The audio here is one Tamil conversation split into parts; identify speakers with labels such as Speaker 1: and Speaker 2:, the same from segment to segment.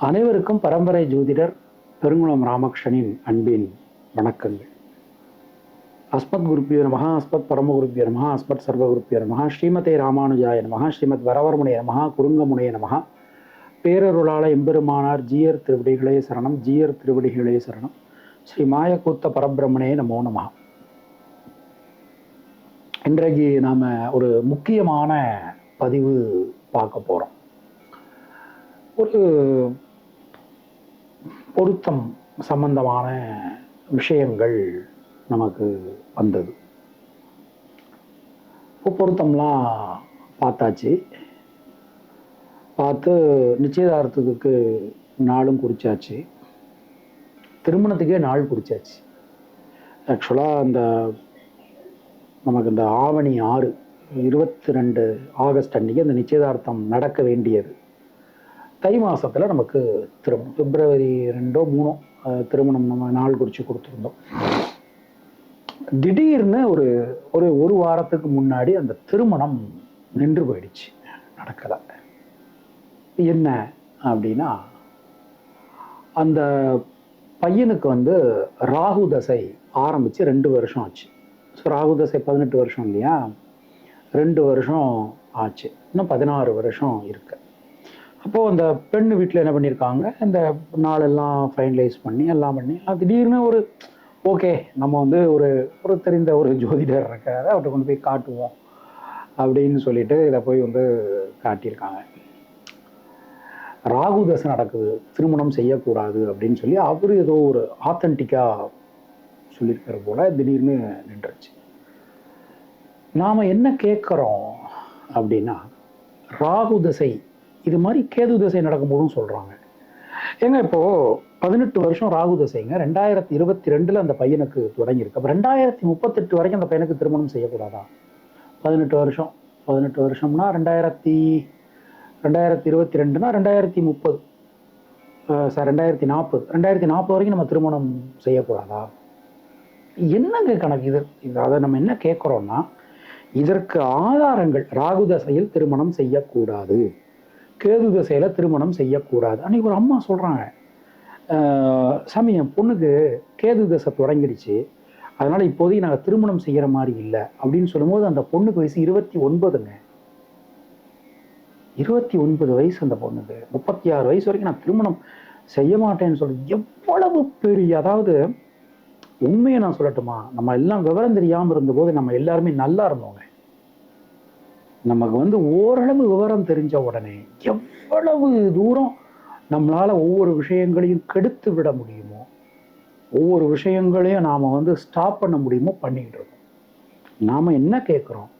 Speaker 1: அனைவருக்கும் பரம்பரை ஜோதிடர் பெருங்குளம் ராமகிருஷ்ணனின் அன்பின் வணக்கங்கள். அஸ்மத் குருப்பியர் மகா அஸ்மத் பரமகுருப்பியர் மகா அஸ்மத் சர்வகுருப்பிய மகா ஸ்ரீமதே ராமானுஜாய நமஹ ஸ்ரீமத் வரவர்முனைய நமஹ குருங்கமுனைய நமஹ. பேரருளாள எம்பெருமானார் ஜீயர் திருவடிகளே சரணம் ஜீயர் திருவடிகளே சரணம். ஸ்ரீ மாயக்கூத்த பரபிரம்மனே நமோ நமகா இன்றைக்கு நாம் ஒரு முக்கியமான பதிவு பார்க்க போகிறோம் ஒரு பொருத்தம் சம்பந்தமான விஷயங்கள் நமக்கு வந்தது. இப்போ பொருத்தம்லாம் பார்த்தாச்சு. பார்த்து நிச்சயதார்த்தத்துக்கு நாளும் குறிச்சாச்சு. திருமணத்துக்கே நாள் குறிச்சாச்சு. ஆக்சுவலாக அந்த நமக்கு இந்த ஆவணி ஆறு இருபத்தி ரெண்டு ஆகஸ்ட் அன்னைக்கு அந்த நிச்சயதார்த்தம் நடக்க வேண்டியது. தை மாசத்துல நமக்கு திருமணம். பிப்ரவரி ரெண்டோ மூணோ திருமணம் நம்ம நாள் குறித்து கொடுத்துருந்தோம். திடீர்னு ஒரு ஒரு ஒரு வாரத்துக்கு முன்னாடி அந்த திருமணம் நின்று போயிடுச்சு. நடக்கலை. என்ன அப்படின்னா அந்த பையனுக்கு வந்து ராகு தசை ஆரம்பித்து ரெண்டு வருஷம் ஆச்சு. ஸோ ராகு தசை பதினெட்டு வருஷம் இல்லையா? ரெண்டு வருஷம் ஆச்சு. இன்னும் பதினாறு வருஷம் இருக்குது அப்போது அந்த பெண் வீட்டில் என்ன பண்ணியிருக்காங்க இந்த நாளெல்லாம் ஃபைனலைஸ் பண்ணி எல்லாம் பண்ணி அது திடீர்னு ஒரு ஓகே நம்ம வந்து ஒரு ஒரு தெரிந்த ஒரு ஜோதிடர் இருக்காரு அவர்கிட்ட கொண்டு போய் காட்டுவோம் அப்படின்னு சொல்லிட்டு இதை போய் வந்து காட்டியிருக்காங்க. ராகு தசை நடக்குது திருமணம் செய்யக்கூடாது அப்படின்னு சொல்லி அவர் ஏதோ ஒரு ஆத்தன்டிக்காக சொல்லியிருக்கிற போல திடீர்னு நின்றுச்சு நாம் என்ன கேட்குறோம் அப்படின்னா ராகு தசை இது மாதிரி கேது தசை நடக்கும்போதும் சொல்கிறாங்க ஏங்க இப்போது பதினெட்டு வருஷம் ராகு தசைங்க. ரெண்டாயிரத்தி இருபத்தி ரெண்டில் அந்த பையனுக்கு தொடங்கியிருக்கு. அப்போ ரெண்டாயிரத்தி முப்பத்தெட்டு வரைக்கும் அந்த பையனுக்கு திருமணம் செய்யக்கூடாதா? பதினெட்டு வருஷம். பதினெட்டு வருஷம்னா ரெண்டாயிரத்தி ரெண்டாயிரத்தி இருபத்தி ரெண்டுனா ரெண்டாயிரத்தி முப்பது. சார் ரெண்டாயிரத்தி நாற்பது. ரெண்டாயிரத்தி நாற்பது வரைக்கும் நம்ம திருமணம் செய்யக்கூடாதா? என்னங்க கணக்கு இது அதை நம்ம என்ன கேட்குறோம்னா இதற்கு ஆதாரங்கள். ராகு தசையில் திருமணம் செய்யக்கூடாது. கேது திசையில் திருமணம் செய்யக்கூடாது. அன்னைக்கு ஒரு அம்மா சொல்கிறாங்க சாமி என் பொண்ணுக்கு கேது தசை தொடங்கிடுச்சு அதனால் இப்போதைக்கு நாங்கள் திருமணம் செய்கிற மாதிரி இல்லை. அப்படின்னு சொல்லும்போது அந்த பொண்ணுக்கு வயசு இருபத்தி ஒன்பதுங்க. இருபத்தி ஒன்பது வயசு அந்த பொண்ணுக்கு. முப்பத்தி ஆறு வயசு வரைக்கும் நான் திருமணம் செய்ய மாட்டேன்னு சொல்லி எவ்வளவு பெரிய அதாவது உண்மையை நான் சொல்லட்டுமா? நம்ம எல்லாம் விவரம் தெரியாமல் இருந்தபோது நம்ம எல்லாருமே நல்லா இருந்தோங்க. நமக்கு வந்து ஓரளவு விவரம் தெரிஞ்ச உடனே எவ்வளவு தூரம் நம்மளால ஒவ்வொரு விஷயங்களையும் கெடுத்து விட முடியுமோ ஒவ்வொரு விஷயங்களையும் நாம் வந்து ஸ்டாப் பண்ண முடியுமோ பண்ணிக்கிட்டு இருக்கோம். நாம் என்ன கேட்குறோம்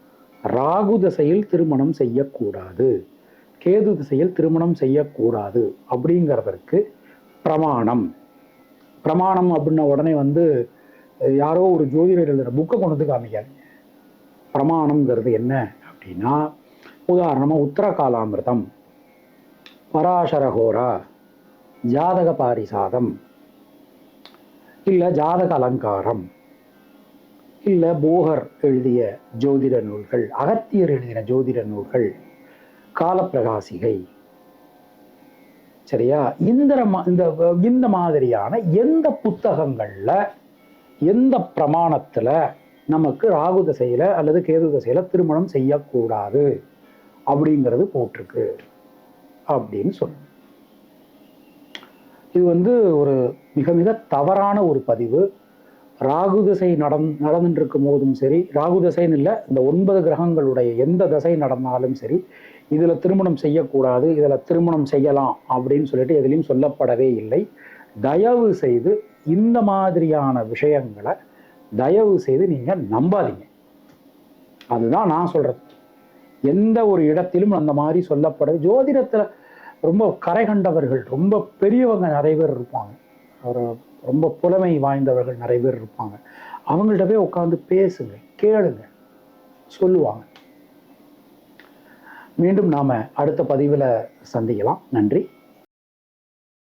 Speaker 1: ராகு திசையில் திருமணம் செய்யக்கூடாது. கேது திசையில் திருமணம் செய்யக்கூடாது அப்படிங்கிறதற்கு பிரமாணம். பிரமாணம் அப்படின்ன உடனே வந்து யாரோ ஒரு ஜோதிடர் எழுதுகிற புக்கை கொண்டு வந்து காமிக்காதீங்க. பிரமாணம்ங்கிறது என்ன? அப்படின்னா உதாரணமாக உத்தரகாலாமிர்தம் பராசரகோரா ஜாதக பாரிசாதம் இல்லை ஜாதக அலங்காரம் இல்லை போகர் எழுதிய ஜோதிட நூல்கள் அகத்தியர் எழுதின ஜோதிட நூல்கள் காலப்பிரகாசிகை சரியா? இந்த இந்த இந்த மாதிரியான எந்த புத்தகங்களில் எந்த பிரமாணத்தில் நமக்கு ராகு தசையில அல்லது கேது தசையில திருமணம் செய்யக்கூடாது. அப்படிங்கிறது போட்டிருக்கு. அப்படின்னு சொல்லணும் இது வந்து ஒரு மிக மிக தவறான ஒரு பதிவு. ராகு திசை நடந் நடந்துட்டு இருக்கும் போதும் சரி ராகு திசைன்னு இல்லை இந்த ஒன்பது கிரகங்களுடைய எந்த திசை நடந்தாலும் சரி இதில் திருமணம் செய்யக்கூடாது இதில் திருமணம் செய்யலாம் அப்படின்னு சொல்லிட்டு எதுலேயும் சொல்லப்படவே இல்லை. தயவு செய்து இந்த மாதிரியான விஷயங்களை தயவு செய்து நீங்கள் நம்பாதீங்க. அதுதான் நான் சொல்கிறது எந்த ஒரு இடத்திலும் அந்த மாதிரி சொல்லப்படுது. ஜோதிடத்தில் ரொம்ப கரை கண்டவர்கள் ரொம்ப பெரியவங்க நிறைய பேர் இருப்பாங்க. ஒரு ரொம்ப புலமை வாய்ந்தவர்கள் நிறைய பேர் இருப்பாங்க. அவங்கள்ட்ட போய் உட்காந்து பேசுங்க கேளுங்க சொல்லுவாங்க. மீண்டும் நாம் அடுத்த பதிவில் சந்திக்கலாம். நன்றி.